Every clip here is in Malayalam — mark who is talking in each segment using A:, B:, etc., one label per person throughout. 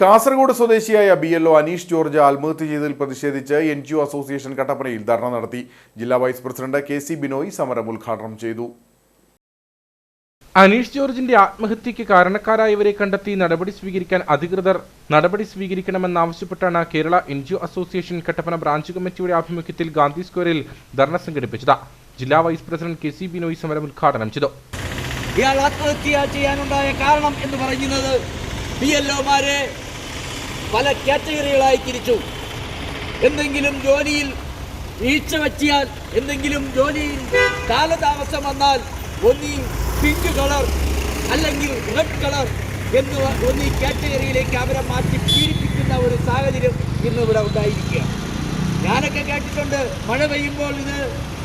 A: കാസർഗോഡ് സ്വദേശിയായ B L O Aneesh George ആത്മഹത്യ ചെയ്തതിൽ പ്രതിഷേധിച്ച് എൻ ജി ഒ അസോസിയേഷൻ കട്ടപ്പനയിൽ ധർണ നടത്തി. ജില്ലാ vice president K C Binoy സമരം ഉദ്ഘാടനം ചെയ്തു.
B: അനീഷ് ജോർജിന്റെ ആത്മഹത്യക്ക് കാരണക്കാരായവരെ കണ്ടെത്തി നടപടി സ്വീകരിക്കാൻ അധികൃതർ നടപടി സ്വീകരിക്കണമെന്നാവശ്യപ്പെട്ടാണ് Kerala N G O association Kattappana branch കമ്മിറ്റിയുടെ ആഭിമുഖ്യത്തിൽ ഗാന്ധി സ്ക്വയറിൽ ധർണ സംഘടിപ്പിച്ചത്. ജില്ലാ vice president K C Binoy സമരം ഉദ്ഘാടനം ചെയ്തു.
C: ഇയാൾ ആത്മഹത്യ ചെയ്യാനുണ്ടായ കാരണം എന്ന് പറയുന്നത് ബി എൽ ഒമാരെ പല കാറ്റഗറികളായി തിരിച്ചു എന്തെങ്കിലും ജോലിയിൽ വീഴ്ച പറ്റിയാൽ എന്തെങ്കിലും ജോലിയിൽ കാലതാമസം വന്നാൽ ഒന്നീ പിങ്ക് കളർ അല്ലെങ്കിൽ റെഡ് കളർ എന്ന് ഒന്നീ കാറ്റഗറിയിലേക്ക് അവരെ മാറ്റി പീഡിപ്പിക്കുന്ന ഒരു സാഹചര്യം ഇന്ന് ഇവിടെ ഉണ്ടായിരിക്കുക. ഞാനൊക്കെ കേട്ടിട്ടുണ്ട് മഴ പെയ്യുമ്പോൾ ഇത്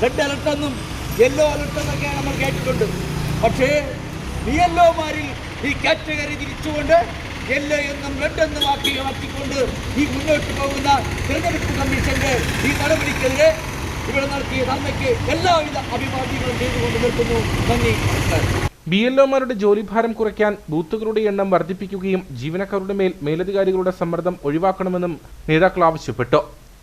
C: റെഡ് അലർട്ടെന്നും യെല്ലോ അലർട്ടെന്നൊക്കെ നമ്മൾ കേട്ടിട്ടുണ്ട്. പക്ഷേ ബി എൽഒമാരിൽ ഈ കാറ്റഗറി തിരിച്ചുകൊണ്ട് യെല്ലോ എന്നും റെഡ് എന്നും ആക്കി മാറ്റിക്കൊണ്ട് ഈ മുന്നോട്ട് പോകുന്ന തിരഞ്ഞെടുപ്പ് കമ്മീഷന്റെ ഈ നടപടിക്കെതിരെ ഇവിടെ നടത്തിയ ധർമ്മയ്ക്ക് എല്ലാവിധ അഭിവാദ്യങ്ങളും ചെയ്തുകൊണ്ട് നിൽക്കുന്നു നന്ദി നമസ്കാരം.
B: ബി എൽ ഒമാരുടെ ജോലിഭാരം കുറയ്ക്കാൻ ബൂത്തുകളുടെ എണ്ണം വർദ്ധിപ്പിക്കുകയും ജീവനക്കാരുടെ മേൽ മേലധികാരികളുടെ സമ്മർദ്ദം ഒഴിവാക്കണമെന്നും നേതാക്കൾ ആവശ്യപ്പെട്ടു.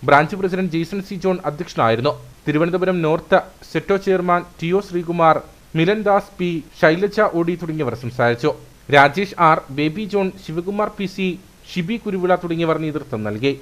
B: Branch president Jaison C John അധ്യക്ഷനായിരുന്നു. Thiruvananthapuram north SETO chairman T O Sreekumar Milan Das P Shailaja Audi തുടങ്ങിയവർ സംസാരിച്ചു. Rajesh R Baby John Sivakumar P C Shibi Kuruvila തുടങ്ങിയവർ നേതൃത്വം നൽകി.